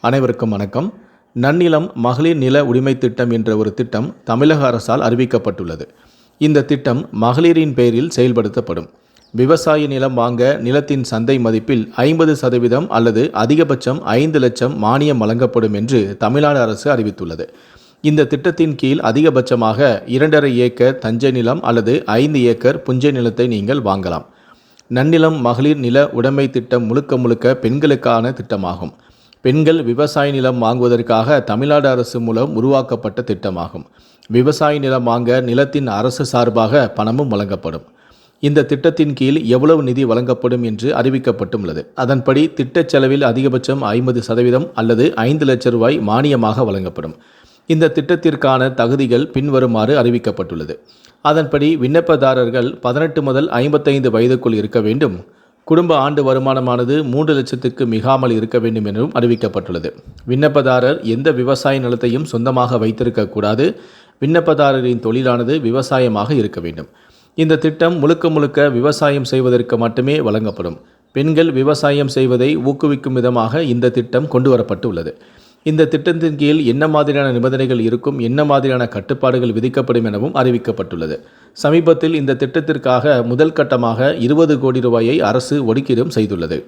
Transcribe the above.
அனைவருக்கும் வணக்கம். நன்னிலம் மகளிர் நில உரிமை திட்டம் என்ற ஒரு திட்டம் தமிழக அரசால் அறிவிக்கப்பட்டுள்ளது. இந்த திட்டம் மகளிரின் பெயரில் செயல்படுத்தப்படும். விவசாய நிலம் வாங்க நிலத்தின் சந்தை மதிப்பில் ஐம்பது சதவீதம் அல்லது அதிகபட்சம் ஐந்து லட்சம் மானியம் வழங்கப்படும் என்று தமிழ்நாடு அரசு அறிவித்துள்ளது. இந்த திட்டத்தின் கீழ் அதிகபட்சமாக இரண்டரை ஏக்கர் தஞ்சை நிலம் அல்லது ஐந்து ஏக்கர் புஞ்சை நிலத்தை நீங்கள் வாங்கலாம். நன்னிலம் மகளிர் நில உடைமை திட்டம் முழுக்க முழுக்க பெண்களுக்கான திட்டமாகும். பெண்கள் விவசாய நிலம் வாங்குவதற்காக தமிழ்நாடு அரசு மூலம் உருவாக்கப்பட்ட திட்டமாகும். விவசாய நிலம் வாங்க நிலத்தின் அரசு சார்பாக பணமும் வழங்கப்படும். இந்த திட்டத்தின் கீழ் எவ்வளவு நிதி வழங்கப்படும் என்று அறிவிக்கப்பட்டுள்ளது. அதன்படி திட்டச் செலவில் அதிகபட்சம் ஐம்பது சதவீதம் அல்லது ஐந்து லட்சம் ரூபாய் மானியமாக வழங்கப்படும். இந்த திட்டத்திற்கான தகுதிகள் பின்வருமாறு அறிவிக்கப்பட்டுள்ளது. அதன்படி விண்ணப்பதாரர்கள் பதினெட்டு முதல் ஐம்பத்தைந்து வயதுக்குள் இருக்க வேண்டும். குடும்ப ஆண்டு வருமானமானது மூன்று லட்சத்துக்கு மிகாமல் இருக்க வேண்டும் எனவும் அறிவிக்கப்பட்டுள்ளது. விண்ணப்பதாரர் எந்த விவசாய நிலத்தையும் சொந்தமாக வைத்திருக்கக்கூடாது விண்ணப்பதாரரின் தொழிலானது விவசாயமாக இருக்க வேண்டும். இந்த திட்டம் முழுக்க முழுக்க விவசாயம் செய்வதற்கு மட்டுமே வழங்கப்படும். பெண்கள் விவசாயம் செய்வதை ஊக்குவிக்கும் விதமாக இந்த திட்டம் கொண்டு வரப்பட்டுள்ளது. இந்த திட்டத்தின் கீழ் என்ன மாதிரியான நிபந்தனைகள் இருக்கும் என்ன மாதிரியான கட்டுப்பாடுகள் விதிக்கப்படும் எனவும் அறிவிக்கப்பட்டுள்ளது. சமீபத்தில் இந்த திட்டத்திற்காக முதல் கட்டமாக இருபது கோடி ரூபாயை அரசு ஒதுக்கீடும் செய்துள்ளது.